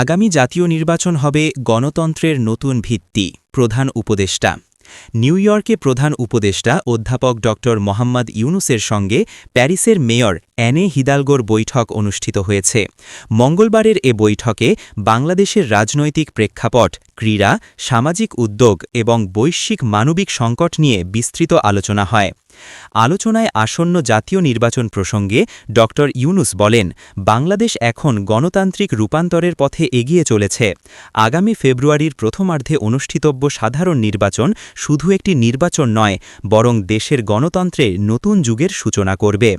আগামী জাতীয় নির্বাচন হবে গণতন্ত্রের নতুন ভিত্তি, প্রধান উপদেষ্টা। নিউ ইয়র্কে প্রধান উপদেষ্টা অধ্যাপক ড. মোহাম্মদ ইউনুসের সঙ্গে প্যারিসের মেয়র অ্যানে হিদালগোর বৈঠক অনুষ্ঠিত হয়েছে। মঙ্গলবারের এ বৈঠকে বাংলাদেশের রাজনৈতিক প্রেক্ষাপট, ক্রীড়া, সামাজিক উদ্যোগ এবং বৈশ্বিক মানবিক সংকট নিয়ে বিস্তৃত আলোচনা হয়। আলোচনায় আসন্ন জাতীয় নির্বাচন প্রসঙ্গে ড. ইউনুস বলেন, বাংলাদেশ এখন গণতান্ত্রিক রূপান্তরের পথে এগিয়ে চলেছে। আগামী ফেব্রুয়ারির প্রথমার্ধে অনুষ্ঠিতব্য সাধারণ নির্বাচন শুধু একটি নির্বাচন নয়, বরং দেশের গণতন্ত্রে নতুন যুগের সূচনা করবে।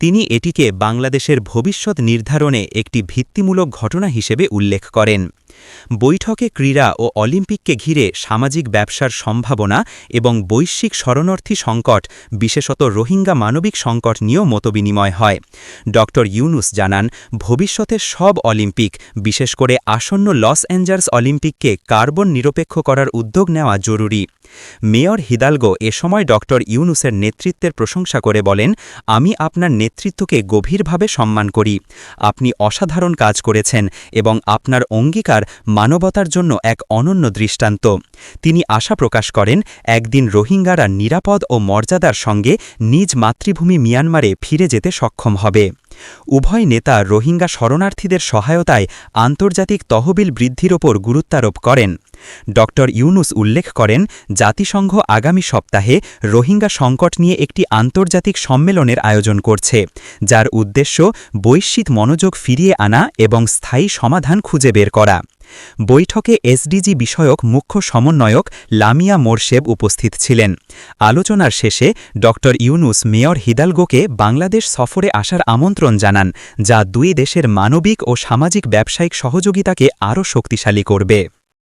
তিনি এটিকে বাংলাদেশের ভবিষ্যৎ নির্ধারণে একটি ভিত্তিমূলক ঘটনা হিসেবে উল্লেখ করেন। বৈঠকে ক্রীড়া ও অলিম্পিককে ঘিরে সামাজিক ব্যবসার সম্ভাবনা এবং বৈশ্বিক শরণার্থী সংকট বিশেষত রোহিঙ্গা মানবিক সংকট নিয়েও মতবিনিময় হয়। ড. ইউনুস জানান, ভবিষ্যতে সব অলিম্পিক, বিশেষ করে আসন্ন লস অ্যাঞ্জেলস অলিম্পিককে কার্বন নিরপেক্ষ করার উদ্যোগ নেওয়া জরুরি। মেয়র হিদালগো এ সময় ড ইউনুসের নেতৃত্বের প্রশংসা করে বলেন, আমি আপনার নেতৃত্বকে গভীরভাবে সম্মান করি। আপনি অসাধারণ কাজ করেছেন এবং আপনার অঙ্গীকার মানবতার জন্য এক অনন্য দৃষ্টান্ত। তিনি আশা প্রকাশ করেন, একদিন রোহিঙ্গারা নিরাপদ ও মর্যাদার সঙ্গে নিজ মাতৃভূমি মিয়ানমারে ফিরে যেতে সক্ষম হবে। উভয় নেতা রোহিঙ্গা শরণার্থীদের সহায়তায় আন্তর্জাতিক তহবিল বৃদ্ধির ওপর গুরুত্বারোপ করেন। ড. ইউনুস উল্লেখ করেন, জাতিসংঘ আগামী সপ্তাহে রোহিঙ্গা সংকট নিয়ে একটি আন্তর্জাতিক সম্মেলনের আয়োজন করছে, যার উদ্দেশ্য বৈশ্বিক মনোযোগ ফিরিয়ে আনা এবং স্থায়ী সমাধান খুঁজে বের করা। বৈঠকে এসডিজি বিষয়ক মুখ্য সমন্বয়ক লামিয়া মোরশেব উপস্থিত ছিলেন। আলোচনার শেষে ড. ইউনুস মেয়র হিদালগোকে বাংলাদেশ সফরে আসার আমন্ত্রণ জানান, যা দুই দেশের মানবিক ও সামাজিক ব্যবসায়িক সহযোগিতাকে আরও শক্তিশালী করবে।